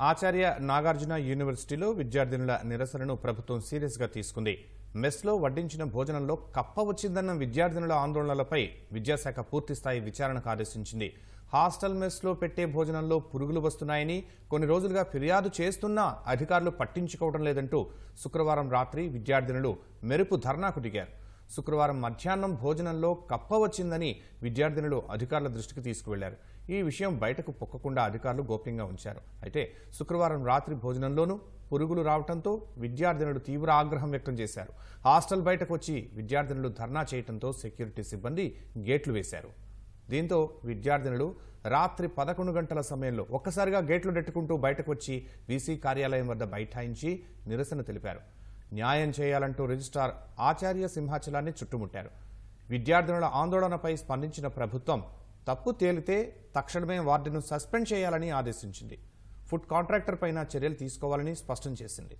ఆచార్య నాగార్జున యూనివర్సిటీలో విద్యార్థినుల నిరసనను ప్రభుత్వం సీరియస్గా తీసుకుంది. మెస్లో వడ్డించిన భోజనంలో కప్ప వచ్చిందన్న విద్యార్థినుల ఆందోళనలపై విద్యాశాఖ పూర్తిస్థాయి విచారణకు ఆదేశించింది. హాస్టల్ మెస్లో పెట్టే భోజనంలో పురుగులు వస్తున్నాయని కొన్ని రోజులుగా ఫిర్యాదు చేస్తున్నా అధికారులు పట్టించుకోవడం లేదంటూ శుక్రవారం రాత్రి విద్యార్థినులు మెరుపు ధర్నాకు దిగారు. శుక్రవారం మధ్యాహ్నం భోజనంలో కప్ప వచ్చిందని విద్యార్థినులు అధికారుల దృష్టికి తీసుకువెళ్ళారు. ఈ విషయం బయటకు పొక్కకుండా అధికారులు గోప్యంగా ఉంచారు. అయితే శుక్రవారం రాత్రి భోజనంలోనూ పురుగులు రావడంతో విద్యార్థినులు తీవ్ర ఆగ్రహం వ్యక్తం చేశారు. హాస్టల్ బయటకు వచ్చి విద్యార్థినులు ధర్నా చేయడంతో సెక్యూరిటీ సిబ్బంది గేట్లు వేశారు. దీంతో విద్యార్థినులు రాత్రి పదకొండు గంటల సమయంలో ఒక్కసారిగా గేట్లు నెట్టుకుంటూ బయటకు వచ్చి వీసీ కార్యాలయం వద్ద బైఠాయించి నిరసన తెలిపారు. న్యాయం చేయాలంటూ రిజిస్ట్రార్ ఆచార్య సింహాచలాన్ని చుట్టుముట్టారు. విద్యార్థినుల ఆందోళనపై స్పందించిన ప్రభుత్వం తప్పు తేలితే తక్షణమే వార్డును సస్పెండ్ చేయాలని ఆదేశించింది. ఫుడ్ కాంట్రాక్టర్ పైన చర్యలు తీసుకోవాలని స్పష్టం చేసింది.